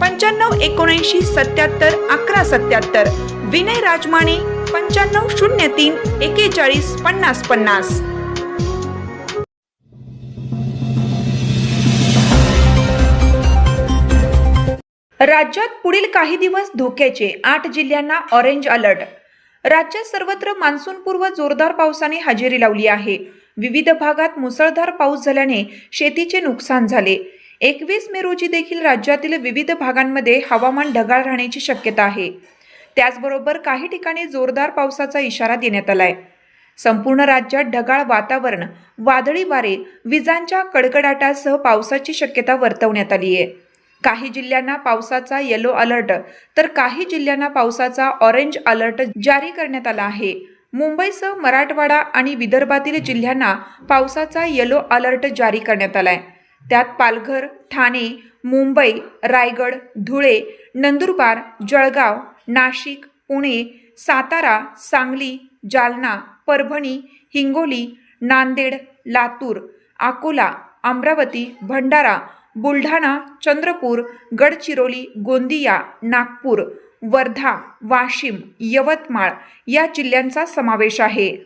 पंच्याण्णव एकोणऐंशी सत्याहत्तर अकरा सत्याहत्तर. विनय राजमाने पंच्याण्णव शून्य तीन एकेचाळीस पन्नास पन्नास. राज्यात पुढील काही दिवस धोक्याचे आठ जिल्ह्यांना ऑरेंज अलर्ट राज्यात सर्वत्र मान्सूनपूर्व जोरदार पावसाने हजेरी लावली आहे. विविध भागात मुसळधार पाऊस झाल्याने शेतीचे नुकसान झाले. एकवीस मे रोजी देखील राज्यातील विविध भागांमध्ये हवामान ढगाळ राहण्याची शक्यता आहे. त्याचबरोबर काही ठिकाणी जोरदार पावसाचा इशारा देण्यात आलाय. संपूर्ण राज्यात ढगाळ वातावरण वादळी वारे विजांच्या कडकडाटासह पावसाची शक्यता वर्तवण्यात आली आहे काही जिल्ह्यांना पावसाचा येलो अलर्ट तर काही जिल्ह्यांना पावसाचा ऑरेंज अलर्ट जारी करण्यात आला आहे. मुंबईसह मराठवाडा आणि विदर्भातील जिल्ह्यांना पावसाचा येलो अलर्ट जारी करण्यात आला आहे त्यात पालघर ठाणे मुंबई रायगड धुळे नंदुरबार जळगाव नाशिक पुणे सातारा सांगली जालना परभणी हिंगोली नांदेड लातूर अकोला अमरावती भंडारा बुलढाणा चंद्रपूर गडचिरोली गोंदिया नागपूर वर्धा वाशिम यवतमाळ या जिल्ह्यांचा समावेश आहे.